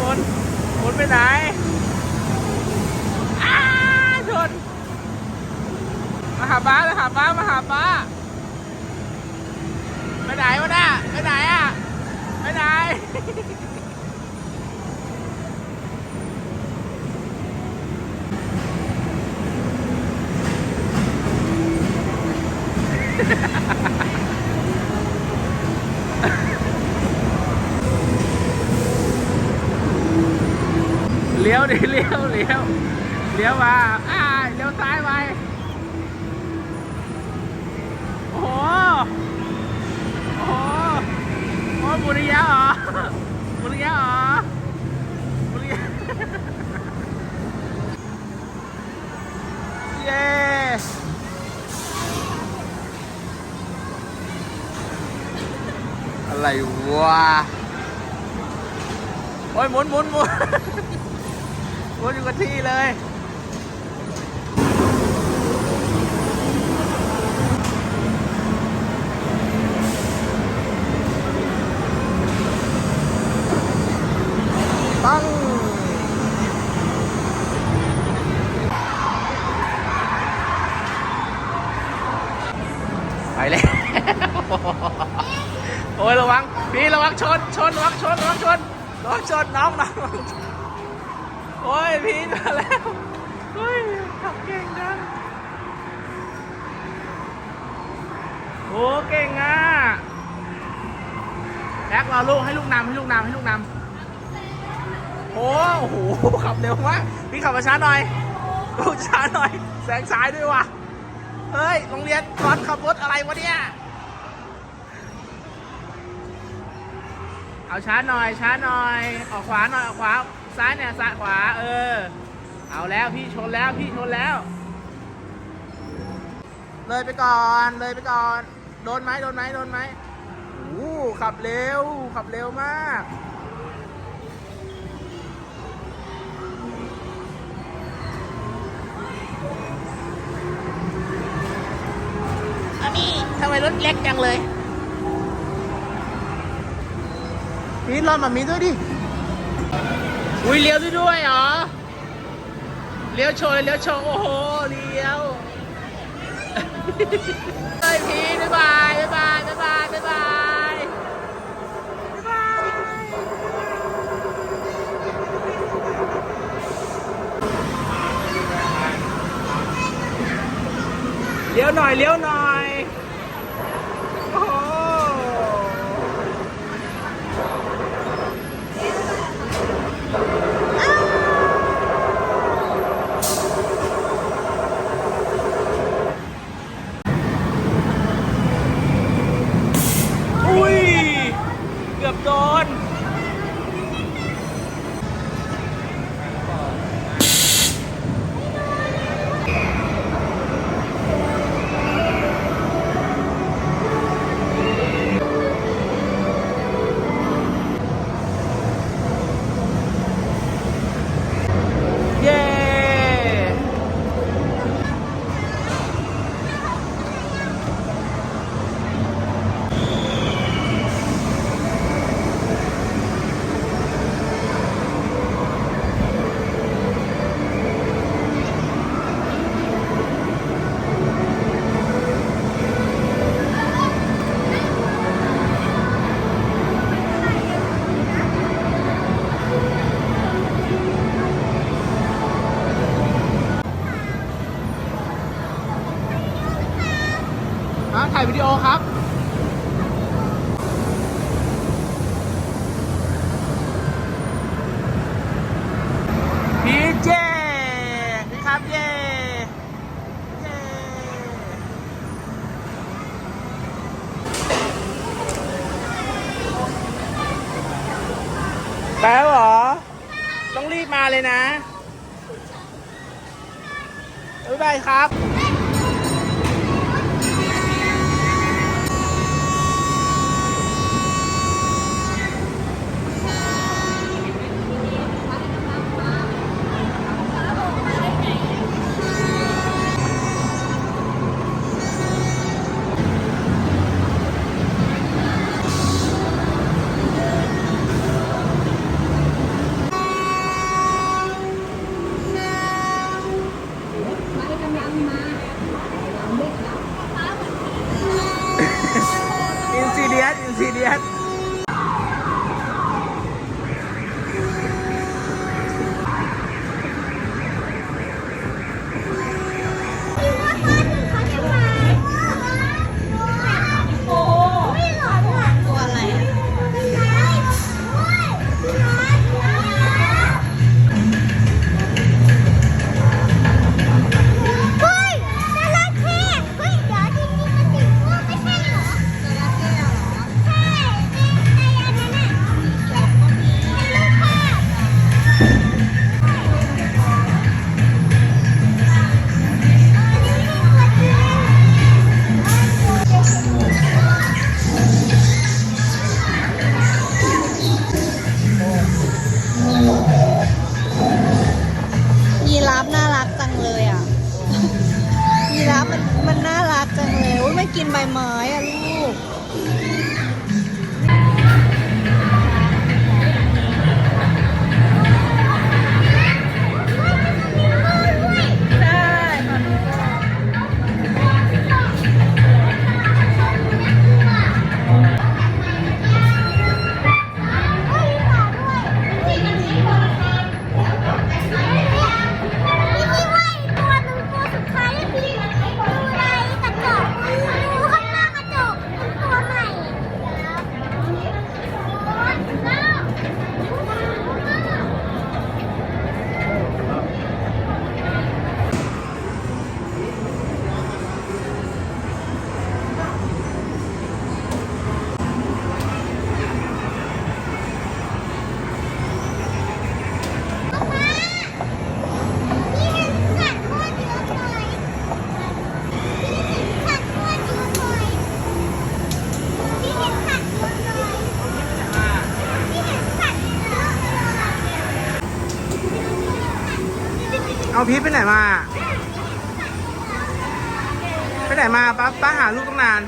หนหนไปไหนอ้าชนมาหาป้ามาหาป้ามาหาป้าไปไหนวะน่ะไปไหนอะไปไหน ยวดิเลี้ยวเลี้ยวเลี้ยวมาอ่าเลี้ยวซ้ายไปโอ้โหโอ้โหโอ้หมุนอีกแล้วเหรอหมุนอีกแล้วเหรอหมุนอีกแล้วเย้อะไรวะโอ้ยหมุนหมุนหมุน วนอยู่กับที่เลยตั้งไปเลยโอ้ยระวัง พี่ระวังชน ชน ระวังชน ระวังชน ระวังชน น้องน้อง โอ้ยพีทมาแล้วเฮ้ยขับเก่งจังโอ้เก่งอะแบ็คเราลูกให้ลูกนำให้ลูกนำให้ลูกนำโอ้โหขับเร็วมากพี่ขับมาช้าหน่อยลูกช้าหน่อยแซงซ้ายด้วยว่ะเฮ้ยโรงเรียนสอนขับรถอะไรวะเนี่ยเอาช้าหน่อยช้าหน่อยออกขวาหน่อยออกขวา ซ้ายเนี่ยซ้ายขวา เออ เอาแล้วพี่ชนแล้วพี่ชนแล้ว เลยไปก่อนเลยไปก่อน โดนไหมโดนไหมโดนไหมโอ้โหขับเร็ว ขับเร็วมากอันนี้ทำไมรถเล็กจังเลยพีทรอมามีด้วยดิ อุ้ยเลี้ยวด้วยด้วยเหรอ เลี้ยวโชว์เลยเลี้ยวโชว์โอ้โห เลี้ยวเฮ้ยพีบ๊ายบายบ๊ายบายบ๊ายบายบ๊ายบายบ๊ายบายเลี้ยวหน่อยเลี้ยวหน่อย อะถ่ายวิดีโอครับพีเจครับเย่เย่ไปแล้วเหรอ ต้องรีบมาเลยนะบ๊ายบายครับ กจังเลยอะยีราฟมันมันน่ารักจังเลยโอ้ยมันกินใบไม้อะลูก เอาพีทไปไหนมา ไปไหนมาป้าป้าหาลูกตั้งนาน